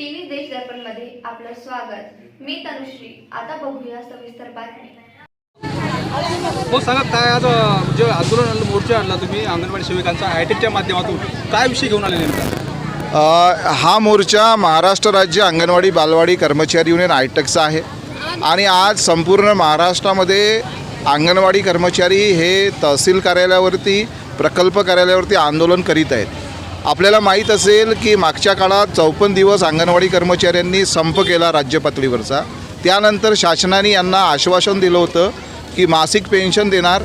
News दर्पणमध्ये आपलं स्वागत. मी तनुश्री. आता बघूया सविस्तर बातमी हो सांगा काय आज जे आंदोलन मोर्चा आणला तुम्ही अंगणवाडी सेविकांचा आय टीच्या माध्यमातून काय विषय घेऊन आले नेमका? हा मोर्चा महाराष्ट्र राज्य अंगणवाडी बालवाडी कर्मचारी युनियन आयटकचा आहे. आणि आज संपूर्ण महाराष्ट्रामध्ये अंगणवाडी कर्मचारी हे तहसील कार्यालयावरती प्रकल्प कार्यालयावरती आंदोलन करीत आहेत. आपल्याला माहीत असेल की मागच्या काळात चौपन्न दिवस अंगणवाडी कर्मचाऱ्यांनी संप केला राज्य पातळीवरचा. त्यानंतर शासनाने यांना आश्वासन दिलं होतं की मासिक पेन्शन देणार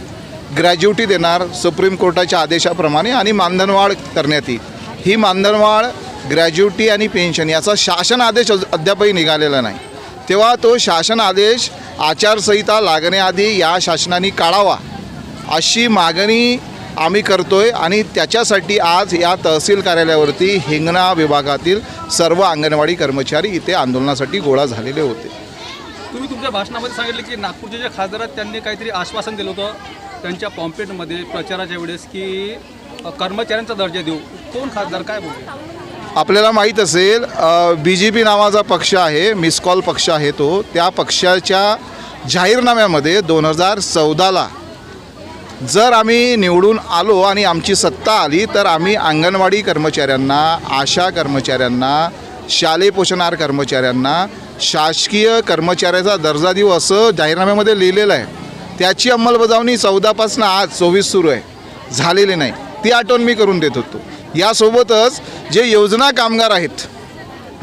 ग्रॅज्युटी देणार सुप्रीम कोर्टाच्या आदेशाप्रमाणे आणि मानधनवाढ करण्यात येईल. ही मानधनवाढ ग्रॅज्युटी आणि पेन्शन याचा शासन आदेश अद्यापही निघालेला नाही. तेव्हा तो शासन आदेश आचारसंहिता लागण्याआधी या शासनाने काढावा अशी मागणी आम्ही करतोय आणि त्याच्यासाठी आज या तहसील कार्यालयावरती हिंगणा विभागातील सर्व अंगणवाडी कर्मचारी इथे आंदोलनासाठी गोळा झालेले होते. तुम्ही तुमच्या भाषणामध्ये सांगितले की नागपूरचे जे खासदार आहेत त्यांनी काहीतरी आश्वासन दिलं होतं. त्यांच्या पॉम्पेटमध्ये प्रचाराच्या वेळेस की कर्मचाऱ्यांचा दर्जा देऊ. कोण खासदार? काय बोलले आपल्याला माहीत असेल बी जे पी नावाचा पक्ष आहे मिस कॉल पक्ष आहे तो. त्या पक्षाच्या जाहीरनाम्यामध्ये दोन हजार चौदाला जर आम्ही निवडून आलो आणि आमची सत्ता आली तर आम्ही अंगणवाडी कर्मचाऱ्यांना आशा कर्मचाऱ्यांना शालेय पोषणार कर्मचाऱ्यांना शासकीय कर्मचाऱ्याचा दर्जा देऊ असं जाहीरनाम्यामध्ये लिहिलेलं आहे. त्याची अंमलबजावणी चौदापासून आज चोवीस सुरू आहे. झालेली नाही. ती आठवण मी करून देत होतो. यासोबतच जे योजना कामगार आहेत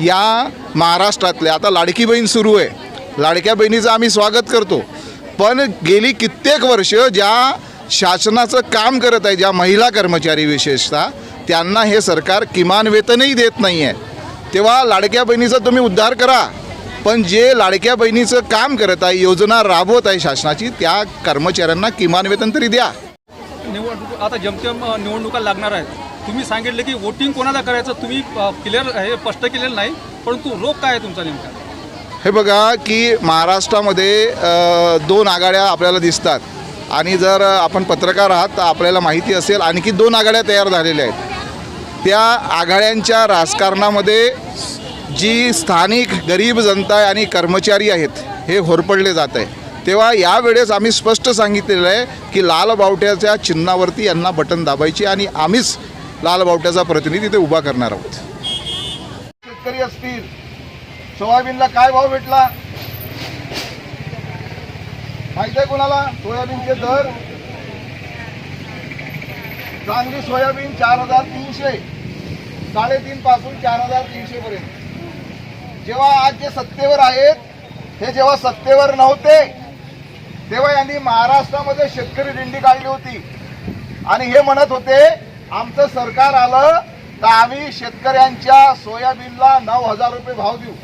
या महाराष्ट्रातल्या आता लाडकी बहीण सुरू आहे. लाडक्या बहिणीचं आम्ही स्वागत करतो. पण गेली कित्येक वर्ष ज्या शासनाचं काम करत आहे ज्या महिला कर्मचारी विशेषतः त्यांना हे सरकार किमान वेतनही देत नाही आहे तेव्हा लाडक्या बहिणीचा तुम्ही उद्धार करा. पण जे लाडक्या बहिणीचं काम करत आहे योजना राबवत आहे शासनाची त्या कर्मचाऱ्यांना किमान वेतन तरी द्या. निवडणूक आता जमतेम निवडणुका लागणार आहेत. तुम्ही सांगितलं की वोटिंग कोणाला करायचं तुम्ही क्लिअर हे स्पष्ट केलेलं नाही परंतु रोग काय आहे तुमचा नेमका? हे बघा की महाराष्ट्रामध्ये दोन आघाड्या आपल्याला दिसतात. आणि जर आपण पत्रकार आहात तर आपल्याला माहिती असेल आणखी दोन आघाड्या तयार झालेल्या आहेत. त्या आघाड्यांच्या राजकारणामध्ये जी स्थानिक गरीब जनता आहे आणि कर्मचारी आहेत हे होरपडले जात आहे. तेव्हा यावेळेस आम्ही स्पष्ट सांगितलेलं आहे की लाल बावट्याच्या चिन्हावरती यांना बटन दाबायची आणि आम्हीच लाल बावट्याचा प्रतिनिधी तिथे उभा करणार आहोत. शेतकरी असतील सोयाबीनला काय भाव भेटला? माहीत आहे कोणाला? सोयाबीनचे दर? चांगली सोयाबीन चार हजार तीनशे. साडेतीन पासून चार हजार तीनशे पर्यंत जेव्हा आज जे सत्तेवर आहेत हे जेव्हा सत्तेवर नव्हते तेव्हा यांनी महाराष्ट्रामध्ये शेतकरी दिंडी काढली होती. आणि हे म्हणत होते आमचं सरकार आलं तर आम्ही शेतकऱ्यांच्या सोयाबीनला नऊ हजार रुपये भाव देऊ.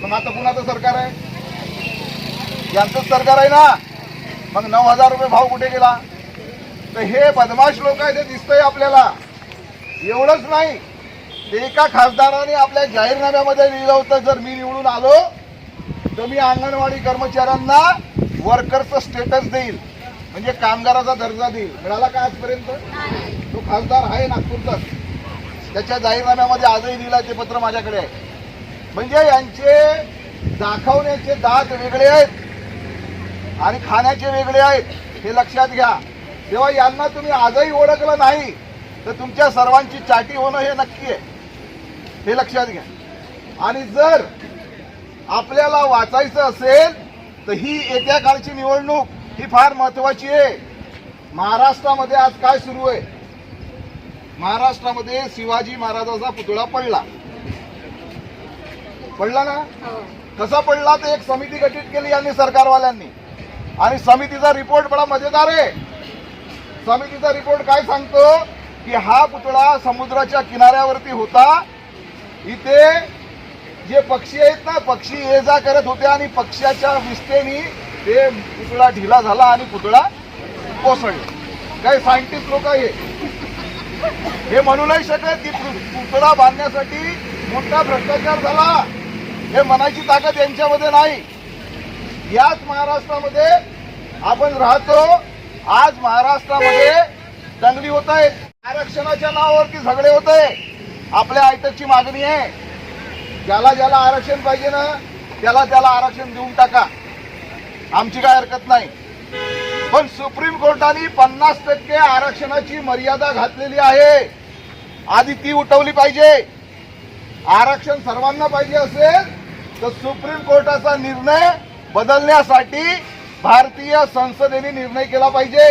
मग आता कुणाचं सरकार आहे? यांचंच सरकार आहे ना मग नऊ हजार रुपये भाव कुठे गेला? तर हे बदमाश लोक आहे ते दिसतंय आपल्याला. एवढंच नाही. ते एका खासदाराने आपल्या जाहीरनाम्यामध्ये लिहिलं होतं जर मी निवडून आलो तर मी अंगणवाडी कर्मचाऱ्यांना वर्करचं स्टेटस देईल. म्हणजे कामगाराचा दर्जा देईल. मिळाला का आजपर्यंत? तो खासदार आहे नागपूरचाच त्याच्या जाहीरनाम्यामध्ये आजही लिहिला ते पत्र माझ्याकडे आहे. म्हणजे यांचे दाखवण्याचे दात वेगळे आहेत. आणि खाण्याचे वेगळे आहेत हे लक्षात घ्या. तेव्हा यांना तुम्ही आजही ओळखलं नाही तर तुमच्या सर्वांची चाटी होणं हे नक्की आहे. हे लक्षात घ्या. आणि जर आपल्याला वाचायचं असेल तर ही येत्या काळची निवडणूक ही फार महत्वाची आहे. महाराष्ट्रामध्ये आज काय सुरू आहे? महाराष्ट्रामध्ये शिवाजी महाराजाचा पुतळा पडला. पडला ना? कसा पडला? तर एक समिती गठीत केली यांनी सरकारवाल्यांनी. आणि समितीचा रिपोर्ट बडा मजेदार आहे. समितीचा रिपोर्ट काय सांगतो? की हा पुतळा समुद्राच्या किनाऱ्यावरती होता. इथे जे पक्षी आहेत ना पक्षी ये जा करत होते आणि पक्ष्याच्या विस्तेनी ते पुतळा ढिला झाला आणि पुतळा कोसळला. काही सायंटिस्ट लोक आहे हे. म्हणू नाही शकत की पुतळा बांधण्यासाठी मोठा भ्रष्टाचार झाला. हे म्हणायची ताकद यांच्यामध्ये नाही. याच महाराष्ट्रामध्ये आपण राहतो आज महाराष्ट्रामध्ये दंगली होत आहेत आरक्षणाच्या नावावरती झगडे होत आहे आपल्या आयटकची मागणी आहे ज्याला ज्याला आरक्षण पाहिजे ना त्याला त्याला आरक्षण देऊन टाका. आमची काय हरकत नाही. पण सुप्रीम कोर्टाने पन्नास टक्के आरक्षणाची मर्यादा घातलेली आहे. आधी ती उठवली पाहिजे. आरक्षण सर्वांना पाहिजे असेल तर सुप्रीम कोर्टाचा निर्णय बदलण्यासाठी भारतीय संसदेने निर्णय केला पाहिजे.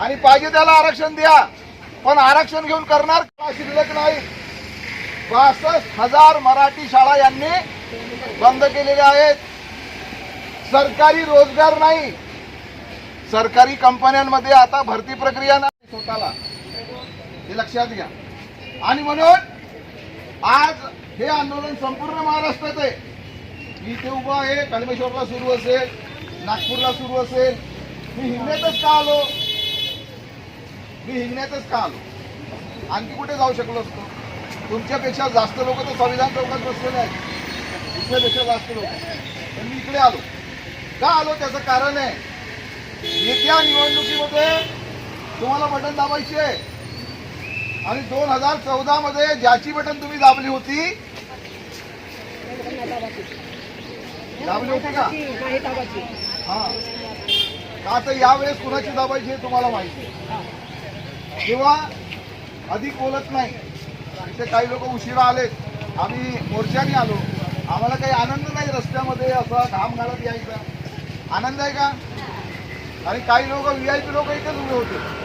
आणि पाहिजे त्याला आरक्षण द्या. पण आरक्षण घेऊन करणार शिल्लक नाही. बासष्ट हजार मराठी शाळा यांनी बंद केलेल्या आहेत. सरकारी रोजगार नाही. सरकारी कंपन्यांमध्ये आता भरती प्रक्रिया नाही स्वतःला. हे लक्षात घ्या. आणि म्हणून आज हे आंदोलन संपूर्ण महाराष्ट्रात आहे. मी इथे उभं आहे कलमेश्वरला सुरू असेल. नागपूरला सुरू असेल. मी हिंगण्यातच का आलो? मी हिंगण्यातच का आलो? आणखी कुठे जाऊ शकलो असतो? तुमच्यापेक्षा जास्त लोक तर संविधान चौकात बसलेले आहेत. दुसऱ्यापेक्षा जास्त लोक. पण मी इकडे आलो. का आलो त्याचं कारण आहे? येत्या निवडणुकीमध्ये तुम्हाला बटन दाबायचे आहे. आणि दोन हजार चौदा मध्ये ज्याची बटन तुम्ही दाबली होती दाबली होती का? का तर यावेळेस कुणाची दाबायची हे तुम्हाला माहिती आहे. किंवा अधिक बोलत नाही. इथे काही लोक उशिरा आलेत आम्ही मोर्चाने आलो. आम्हाला काही आनंद नाही रस्त्यामध्ये असा घाम घालत यायचा. आनंद आहे का? आणि काही लोक व्ही आय पी लोक इथेच उभे होते.